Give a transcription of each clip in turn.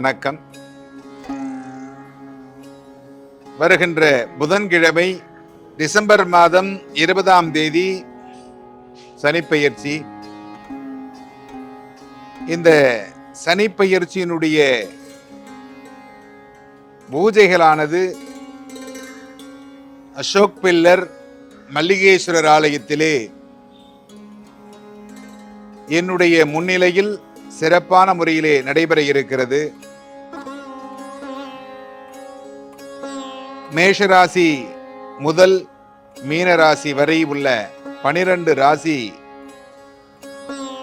வணக்கம். வருகின்ற புதன்கிழமை டிசம்பர் மாதம் இருபதாம் தேதி சனிப்பெயர்ச்சி. இந்த சனிப்பெயர்ச்சியினுடைய பூஜைகளானது அசோக் பில்லர் மல்லிகேஸ்வரர் ஆலயத்திலே என்னுடைய முன்னிலையில் சிறப்பான முறையிலே நடைபெற இருக்கிறது. மேஷராசி முதல் மீனராசி வரை உள்ள பனிரெண்டு ராசி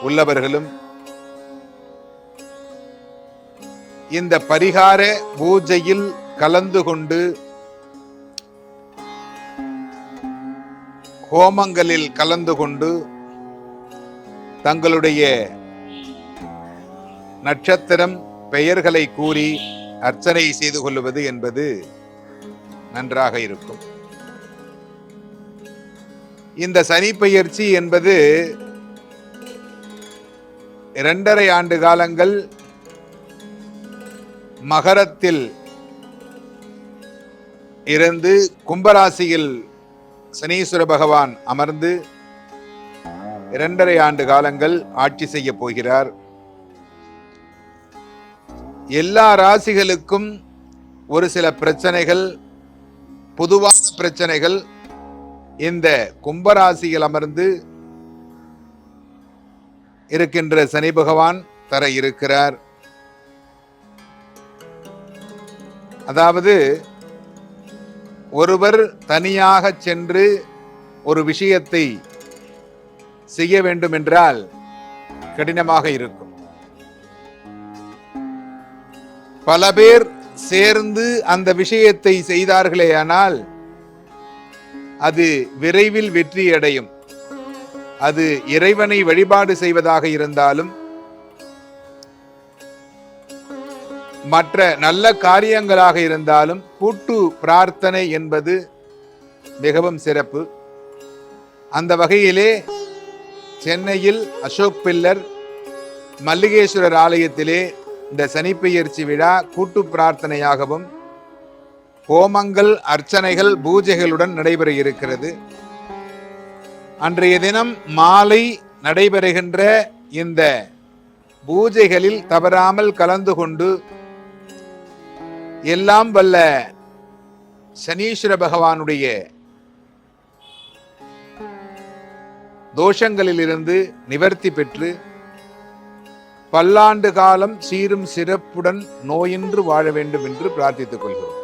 உள்ளவர்களும் இந்த பரிகார பூஜையில் கலந்து கொண்டு ஹோமங்களில் கலந்து கொண்டு தங்களுடைய நட்சத்திரம் பெயர்களை கூறி அர்ச்சனை செய்து கொள்வது என்பது நன்றாக இருக்கும். இந்த சனி பெயர்ச்சி என்பது இரண்டரை ஆண்டு காலங்கள் மகரத்தில் இருந்து கும்பராசியில் சனீஸ்வர பகவான் அமர்ந்து இரண்டரை ஆண்டு காலங்கள் ஆட்சி செய்ய போகிறார். எல்லா ராசிகளுக்கும் ஒரு சில பிரச்சனைகள் பொதுவான பிரச்சனைகள் இந்த கும்பராசியில் அமர்ந்து இருக்கின்ற சனி பகவான் தர இருக்கிறார். அதாவது ஒருவர் தனியாக சென்று ஒரு விஷயத்தை செய்ய வேண்டும் என்றால் கடினமாக இருக்கும். பல பேர் சேர்ந்து அந்த விஷயத்தை செய்தார்களேயானால் அது விரைவில் வெற்றி அடையும் அது இறைவனை வழிபாடு செய்வதாக இருந்தாலும் மற்ற நல்ல காரியங்களாக இருந்தாலும் கூட்டு பிரார்த்தனை என்பது மிகவும் சிறப்பு. அந்த வகையிலே சென்னையில் அசோக் பில்லர் மல்லிகேஸ்வரர் ஆலயத்திலே இந்த சனிப்பெயர்ச்சி விழா கூட்டு பிரார்த்தனையாகவும் ஹோமங்கள் அர்ச்சனைகள் பூஜைகளுடன் நடைபெற இருக்கிறது. அன்றைய தினம் மாலை நடைபெறுகின்ற இந்த பூஜைகளில் தவறாமல் கலந்து கொண்டு எல்லாம் வல்ல சனீஸ்வர பகவானுடைய தோஷங்களிலிருந்து நிவர்த்தி பெற்று பல்லாண்டு காலம் சீரும் சிறப்புடன் நோயின்றி வாழ வேண்டும் என்று பிரார்த்தித்துக் கொள்கிறோம்.